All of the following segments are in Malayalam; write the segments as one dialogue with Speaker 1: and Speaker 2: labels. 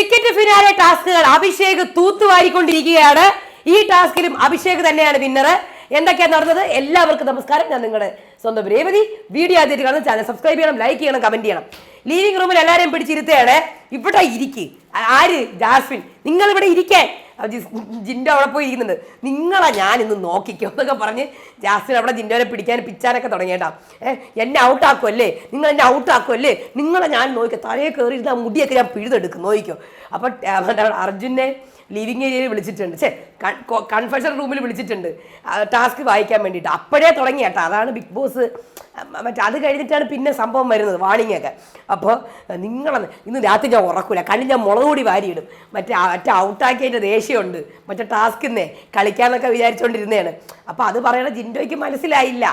Speaker 1: ടിക്കറ്റ് ഫിനാലെ ടാസ്കുകൾ. അഭിഷേക് തൂത്തുവാരിക്കൊണ്ടിരിക്കുകയാണ്. ഈ ടാസ്കിലും അഭിഷേക് തന്നെയാണ് വിന്നർ. എന്തൊക്കെയാണ് നടന്നത്? എല്ലാവർക്കും നമസ്കാരം. ഞാൻ നിങ്ങളുടെ സ്വന്തം രേവതി. വീഡിയോ ആദ്യമായിട്ട് കാണുന്ന ചാനൽ സബ്സ്ക്രൈബ് ചെയ്യണം ലൈക്ക് ചെയ്യണം കമന്റ് ചെയ്യണം. ലീവിംഗ് റൂമിൽ എല്ലാവരെയും പിടിച്ചിരുത്തുകയാണ്. ഇവിടെ ഇരിക്ക്. ആര്? ജാസ്മിൻ. നിങ്ങൾ ഇവിടെ ഇരിക്കാൻ. ആ ജി- ജിൻഡോ അവിടെ പോയി ഇരിക്കുന്നുണ്ട് നിങ്ങളെ ഞാൻ ഇന്ന് നോക്കിക്കോ എന്നൊക്കെ പറഞ്ഞ് ജാസ്മിൻ അവിടെ ജിൻഡോനെ പിടിക്കാൻ പിച്ചാനൊക്കെ തുടങ്ങിയേട്ടാ. ഏഹ് എന്നെ ഔട്ടാക്കുമല്ലേ നിങ്ങൾ എന്നെ ഔട്ടാക്കുമല്ലേ നിങ്ങളെ ഞാൻ നോക്കിക്കോ. തലയെ കയറി ഇരുന്ന മുടിയൊക്കെ ഞാൻ പിഴുതെടുക്കും. നോക്കിക്കോ. അപ്പോൾ അർജുനെ ലിവിങ് ഏരിയയിൽ വിളിച്ചിട്ടുണ്ട്. ചേ കൺഫെഷൻ റൂമിൽ വിളിച്ചിട്ടുണ്ട്. ടാസ്ക് വായിക്കാൻ വേണ്ടിയിട്ട്. അപ്പോഴേ തുടങ്ങി കേട്ടോ. അതാണ് ബിഗ് ബോസ് മറ്റേ അത് കഴിഞ്ഞിട്ടാണ് പിന്നെ സംഭവം വരുന്നത് വാണിംഗ് ഒക്കെ. അപ്പോൾ നിങ്ങളെ ഇന്ന് രാത്രി ഞാൻ ഉറക്കൂല. കണ്ണിൽ ഞാൻ മുളക് കൂടി വാരിയിടും. മറ്റേ മറ്റേ ഔട്ടാക്കി ഔട്ടാക്കിയതിന്റെ ദേഷ്യമുണ്ട്. മറ്റേ ടാസ്കിന്നേ കളിക്കാന്നൊക്കെ വിചാരിച്ചുകൊണ്ടിരുന്നതാണ് അപ്പോൾ അത് പറയണ ജിൻഡോയ്ക്ക് മനസ്സിലായില്ല.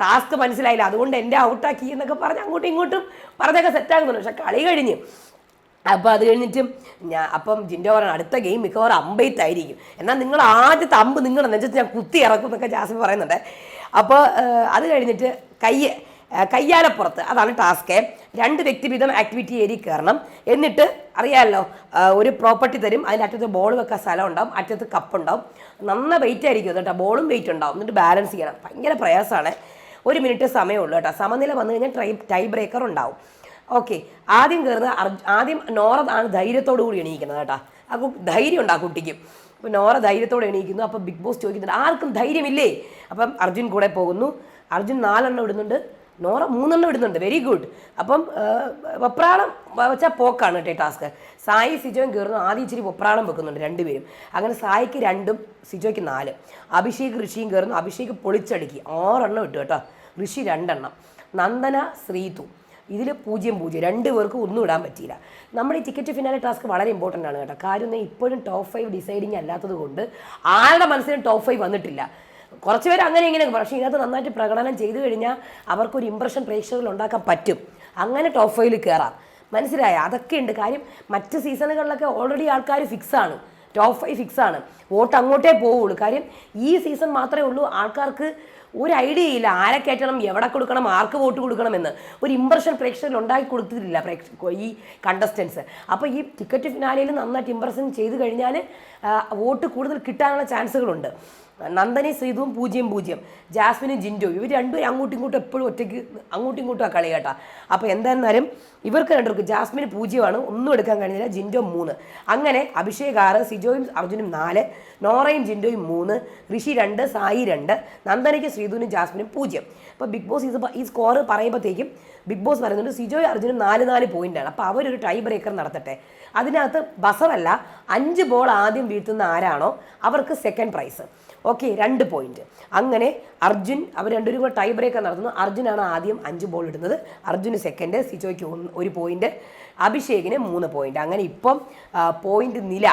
Speaker 1: ടാസ്ക് മനസ്സിലായില്ല. അതുകൊണ്ട് എന്റെ ഔട്ടാക്കി എന്നൊക്കെ പറഞ്ഞ് അങ്ങോട്ടും ഇങ്ങോട്ടും പറഞ്ഞൊക്കെ സെറ്റാകുന്നുണ്ട് പക്ഷെ കളി കഴിഞ്ഞ് അപ്പോൾ അത് കഴിഞ്ഞിട്ടും ഞാൻ അപ്പം ജിന്റെ പറയണം അടുത്ത ഗെയിം മിക്കവാറും അമ്പയത്തായിരിക്കും എന്നാൽ നിങ്ങൾ ആദ്യത്തെ അമ്പ് നിങ്ങൾ നെഞ്ചത്ത് ഞാൻ കുത്തി ഇറക്കും എന്നൊക്കെ ജാസ്മി പറയുന്നുണ്ട്. അപ്പോൾ അത് കഴിഞ്ഞിട്ട് കൈ ആ, കയ്യാലപ്പുറത്ത് അതാണ് ടാസ്ക് രണ്ട് വ്യക്തി വീതം ആക്ടിവിറ്റി ഏരിയ കയറണം. എന്നിട്ട് അറിയാമല്ലോ ഒരു പ്രോപ്പർട്ടി തരും. അതിന്റെ അറ്റത്ത് ബോൾ വെക്കാൻ സ്ഥലം ഉണ്ടാവും. അറ്റത്ത് കപ്പ് ഉണ്ടാവും. നന്ന വെയിറ്റ് ആയിരിക്കും കേട്ടോ. ബോളും വെയിറ്റ് ഉണ്ടാവും. എന്നിട്ട് ബാലൻസ് ചെയ്യണം. ഭയങ്കര പ്രയാസമാണ്. ഒരു മിനിറ്റ് സമയമുള്ളൂ കേട്ടോ. സമനില വന്നു കഴിഞ്ഞാൽ ട്രൈ ടൈ ബ്രേക്കർ ഉണ്ടാവും. ഓക്കെ. ആദ്യം കയറുന്ന ആദ്യം നോറ ആണ് ധൈര്യത്തോടു കൂടി എണീക്കുന്നത് കേട്ടോ. ആ ധൈര്യം ഉണ്ട് ആ കുട്ടിക്ക്? അപ്പോൾ നോറ ധൈര്യത്തോടെ എണീക്കുന്നു. അപ്പോൾ ബിഗ് ബോസ് ചോദിക്കുന്നുണ്ട് ആർക്കും ധൈര്യമില്ലേ? അപ്പം അർജുൻ കൂടെ പോകുന്നു. അർജുൻ നാലെണ്ണം ഇടുന്നുണ്ട്. നോറ മൂന്നെണ്ണം ഇടുന്നുണ്ട്. വെരി ഗുഡ് അപ്പം വെപ്രാളം വെച്ചാൽ പോക്കാണ് കേട്ടോ ടാസ്ക്. സായി സിജോയും കയറുന്നു ആദ്യം ഇച്ചിരി വെപ്രാളം വെക്കുന്നുണ്ട് രണ്ടുപേരും. അങ്ങനെ സായിക്ക് രണ്ടും സിജോയ്ക്ക് നാല്. അഭിഷേക് ഋഷിയും കയറുന്നു അഭിഷേക് പൊളിച്ചടുക്കി. ആറെണ്ണം ഇട്ടു കേട്ടോ. ഋഷി രണ്ടെണ്ണം. നന്ദന ശ്രീതു. ഇതിൽ പൂജ്യം പൂജ്യം. രണ്ട് പേർക്കും ഒന്നും ഇടാൻ പറ്റിയില്ല. നമ്മുടെ ഈ ടിക്കറ്റ് ഫിനാലെ ടാസ്ക് വളരെ ഇമ്പോർട്ടന്റ് ആണ് കേട്ടോ. കാര്യം ഇപ്പോഴും ടോപ്പ് ഫൈവ് ഡിസൈഡിങ് അല്ലാത്തത് കൊണ്ട് ആരുടെ മനസ്സിലും ടോപ്പ് ഫൈവ് വന്നിട്ടില്ല. കുറച്ച് പേര് അങ്ങനെ ഇങ്ങനെ പക്ഷേ ഇതിനകത്ത് നന്നായിട്ട് പ്രകടനം ചെയ്തു കഴിഞ്ഞാൽ അവർക്കൊരു ഇമ്പ്രഷൻ പ്രേക്ഷകരിൽ ഉണ്ടാക്കാൻ പറ്റും. അങ്ങനെ ടോപ്പ് ഫൈവിൽ കയറാം മനസ്സിലായ? അതൊക്കെ ഉണ്ട്. കാര്യം മറ്റ് സീസണുകളിലൊക്കെ ഓൾറെഡി ആൾക്കാർ ഫിക്സ് ആണ്. ടോപ്പ് ഫൈവ് ഫിക്സ് ആണ്. വോട്ട് അങ്ങോട്ടേ പോവുള്ളൂ. കാര്യം ഈ സീസൺ മാത്രമേ ഉള്ളൂ ആൾക്കാർക്ക് ഒരു ഐഡിയ ഇല്ല. ആരെ കയറ്റണം എവിടെ കൊടുക്കണം ആർക്ക് വോട്ട് കൊടുക്കണമെന്ന് ഒരു ഇമ്പ്രഷൻ പ്രേക്ഷകരിൽ ഉണ്ടാക്കി കൊടുത്തിട്ടില്ല പ്രേക്ഷ ഈ കണ്ടസ്റ്റൻസ് അപ്പോൾ ഈ ടിക്കറ്റ് ഫിനാലയിൽ നന്നായിട്ട് ഇമ്പ്രഷൻ ചെയ്ത് കഴിഞ്ഞാൽ വോട്ട് കൂടുതൽ കിട്ടാനുള്ള ചാൻസുകളുണ്ട്. നന്ദനി സീതുവും പൂജ്യം പൂജ്യം. ജാസ്മിനും ജിൻഡോ ഇവർ രണ്ടുപേരും അങ്ങോട്ടും ഇങ്ങോട്ടും എപ്പോഴും ഒറ്റയ്ക്ക് അങ്ങോട്ടും ഇങ്ങോട്ടും ആ കളി കേട്ടാ. അപ്പോൾ എന്തായിരുന്നാലും ഇവർക്ക് രണ്ടുപേർക്ക് ജാസ്മിന് പൂജ്യമാണ് ഒന്നും എടുക്കാൻ കഴിഞ്ഞില്ല ജിൻഡോ മൂന്ന്. അങ്ങനെ അഭിഷേക് ആറ് സിജോയും അർജുനും നാല് നോറയും ജിൻഡോയും മൂന്ന് ഋഷി രണ്ട് സായി രണ്ട് നന്ദനയ്ക്ക് ശ്രീധുവിനും ജാസ്മിനും പൂജ്യം. അപ്പോൾ ബിഗ് ബോസ് ഇത് ഈ സ്കോർ പറയുമ്പോഴത്തേക്കും ബിഗ് ബോസ് പറയുന്നുണ്ട് സിജോയ് അർജുനും നാല് നാല് പോയിന്റാണ് അപ്പോൾ അവരൊരു ടൈ ബ്രേക്കർ നടത്തട്ടെ. അതിനകത്ത് ബസറല്ല അഞ്ച് ബോൾ ആദ്യം വീഴ്ത്തുന്ന ആരാണോ അവർക്ക് സെക്കൻഡ് പ്രൈസ് ഓക്കെ രണ്ട് പോയിന്റ് അങ്ങനെ അർജുൻ അവർ രണ്ടുപേരും കൂടെ ടൈ ബ്രേക്കർ നടത്തുന്നു. അർജുനാണ് ആദ്യം അഞ്ച് ബോൾ ഇടുന്നത്. അർജുന് സെക്കൻഡ് സിജോയ്ക്ക് ഒരു പോയിന്റ് അഭിഷേകിന് മൂന്ന് പോയിന്റ് അങ്ങനെ ഇപ്പം പോയിന്റ് നില.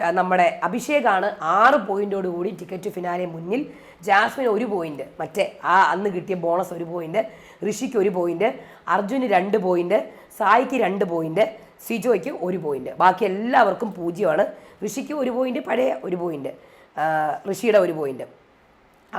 Speaker 1: നമ്മുടെ അഭിഷേകാണ് ആറ് പോയിന്റോട് കൂടി ടിക്കറ്റ് ഫിനാലെ മുന്നിൽ. ജാസ്മിൻ ഒരു പോയിന്റ്. മറ്റേ ആ അന്ന് കിട്ടിയ ബോണസ് ഒരു പോയിന്റ്. ഋഷിക്ക് ഒരു പോയിന്റ്. അർജുന് രണ്ട് പോയിന്റ്. സായിക്ക് രണ്ട് പോയിന്റ്. സിജോയ്ക്ക് ഒരു പോയിന്റ്. ബാക്കി എല്ലാവർക്കും പൂജ്യമാണ്. ഋഷിക്ക് ഒരു പോയിന്റ് പഴയ ഒരു പോയിന്റ്. ഋഷിയുടെ ഒരു പോയിന്റ്.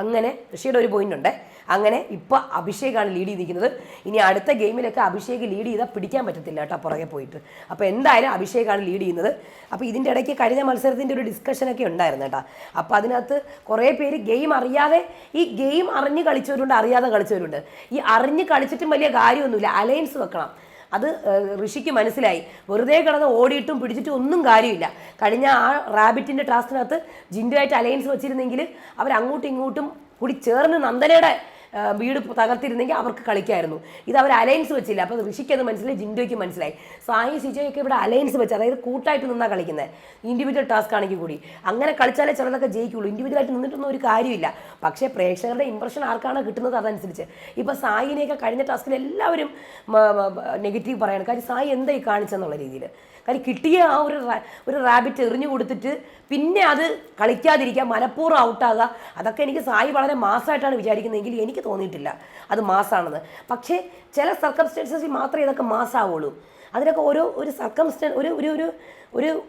Speaker 1: അങ്ങനെ ഋഷിയുടെ ഒരു പോയിന്റ് ഉണ്ട്. അങ്ങനെ ഇപ്പോൾ അഭിഷേകാണ് ലീഡ് ചെയ്തിരിക്കുന്നത്. ഇനി അടുത്ത ഗെയിമിലൊക്കെ അഭിഷേക് ലീഡ് ചെയ്താൽ പിടിക്കാൻ പറ്റത്തില്ല കേട്ടോ പുറകെ പോയിട്ട്. അപ്പോൾ എന്തായാലും അഭിഷേകാണ് ലീഡ് ചെയ്യുന്നത്. അപ്പോൾ ഇതിന്റെ ഇടയ്ക്ക് കഴിഞ്ഞ മത്സരത്തിന്റെ ഒരു ഡിസ്കഷനൊക്കെ ഉണ്ടായിരുന്നു കേട്ടോ. അപ്പോൾ അതിനകത്ത് കുറേ പേര് ഗെയിം അറിയാതെ ഈ ഗെയിം അറിഞ്ഞ് കളിച്ചവരുണ്ട് അറിയാതെ കളിച്ചവരുണ്ട്. ഈ അറിഞ്ഞ് കളിച്ചിട്ടും വലിയ കാര്യമൊന്നുമില്ല. അലയൻസ് വെക്കണം. അത് ഋഷിക്ക് മനസ്സിലായി. വെറുതെ കിടന്ന് ഓടിയിട്ടും പിടിച്ചിട്ടും ഒന്നും കാര്യമില്ല. കഴിഞ്ഞ ആ റാബിറ്റിന്റെ ടാസ്കിനകത്ത് ജിൻഡുമായിട്ട് അലയൻസ് വെച്ചിരുന്നെങ്കിൽ അവർ അങ്ങോട്ടും ഇങ്ങോട്ടും കൂടി ചേർന്ന് നന്ദനയുടെ വീട് തകർത്തിരുന്നെങ്കിൽ അവർക്ക് കളിക്കായിരുന്നു. ഇത് അവർ അലയൻസ് വെച്ചില്ല. അപ്പോൾ ഋഷിക്ക് അത് മനസ്സിലായി ജിൻഡോയ്ക്ക് മനസ്സിലായി. സായി സിജോയൊക്കെ ഇവിടെ അലയൻസ് വെച്ച് അതായത് കൂട്ടായിട്ട് നിന്നാ കളിക്കുന്നത് ഇൻഡിവിജ്വൽ ടാസ്ക് ആണെങ്കിൽ കൂടി. അങ്ങനെ കളിച്ചാലേ ചിലതൊക്കെ ജയിക്കുള്ളൂ. ഇൻഡിവിജ്വലായിട്ട് നിന്നിട്ടൊന്നും ഒരു കാര്യമില്ല. പക്ഷേ പ്രേക്ഷകരുടെ ഇമ്പ്രഷൻ ആർക്കാണ് കിട്ടുന്നത് അതനുസരിച്ച്. ഇപ്പോൾ സായിനെയൊക്കെ കഴിഞ്ഞ ടാസ്കിൽ എല്ലാവരും നെഗറ്റീവ് പറയാണ്. കാര്യം സായി എന്തായി കാണിച്ചെന്നുള്ള രീതിയിൽ കാര്യം കിട്ടിയ ആ ഒരു ഒരു റാബിറ്റ് എറിഞ്ഞു കൊടുത്തിട്ട് പിന്നെ അത് കളിക്കാതിരിക്കുക മനഃപൂർവം ഔട്ടാകുക അതൊക്കെ എനിക്ക് സായി വളരെ മാസമായിട്ടാണ് വിചാരിക്കുന്നതെങ്കിൽ എനിക്ക് തോന്നിയിട്ടില്ല. അത് മാസാണെന്ന്. പക്ഷേ ചില സർക്കംസ്റ്റൻസസിൽ മാത്രമേ ഇതൊക്കെ മാസാവുള്ളൂ. അതിനൊക്കെ ഓരോ ഒരു സർക്കംസ്റ്റൻ ഒരു ഒരു ഒരു ഒരു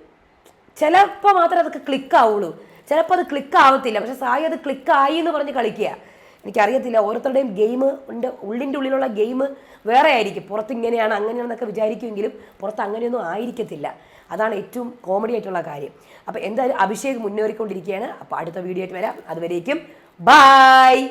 Speaker 1: ചിലപ്പോൾ മാത്രമേ അതൊക്കെ ക്ലിക്കാവുള്ളൂ ചിലപ്പോൾ അത് ക്ലിക്ക് ആവത്തില്ല. പക്ഷേ സായി അത് ക്ലിക്കായി എന്ന് പറഞ്ഞ് കളിക്കുക. എനിക്കറിയത്തില്ല ഓരോരുത്തരുടെയും ഗെയിം ഉണ്ട്. ഉള്ളിന്റെ ഉള്ളിലുള്ള ഗെയിം വേറെ ആയിരിക്കും. പുറത്ത് ഇങ്ങനെയാണ് അങ്ങനെയാണെന്നൊക്കെ വിചാരിക്കുമെങ്കിലും പുറത്ത് അങ്ങനെയൊന്നും ആയിരിക്കത്തില്ല. അതാണ് ഏറ്റവും കോമഡി ആയിട്ടുള്ള കാര്യം. അപ്പോൾ എന്തായാലും അഭിഷേക് മുന്നേറിക്കൊണ്ടിരിക്കുകയാണ്. അപ്പോൾ അടുത്ത വീഡിയോ ആയിട്ട് വരാം. അതുവരേക്കും ബൈ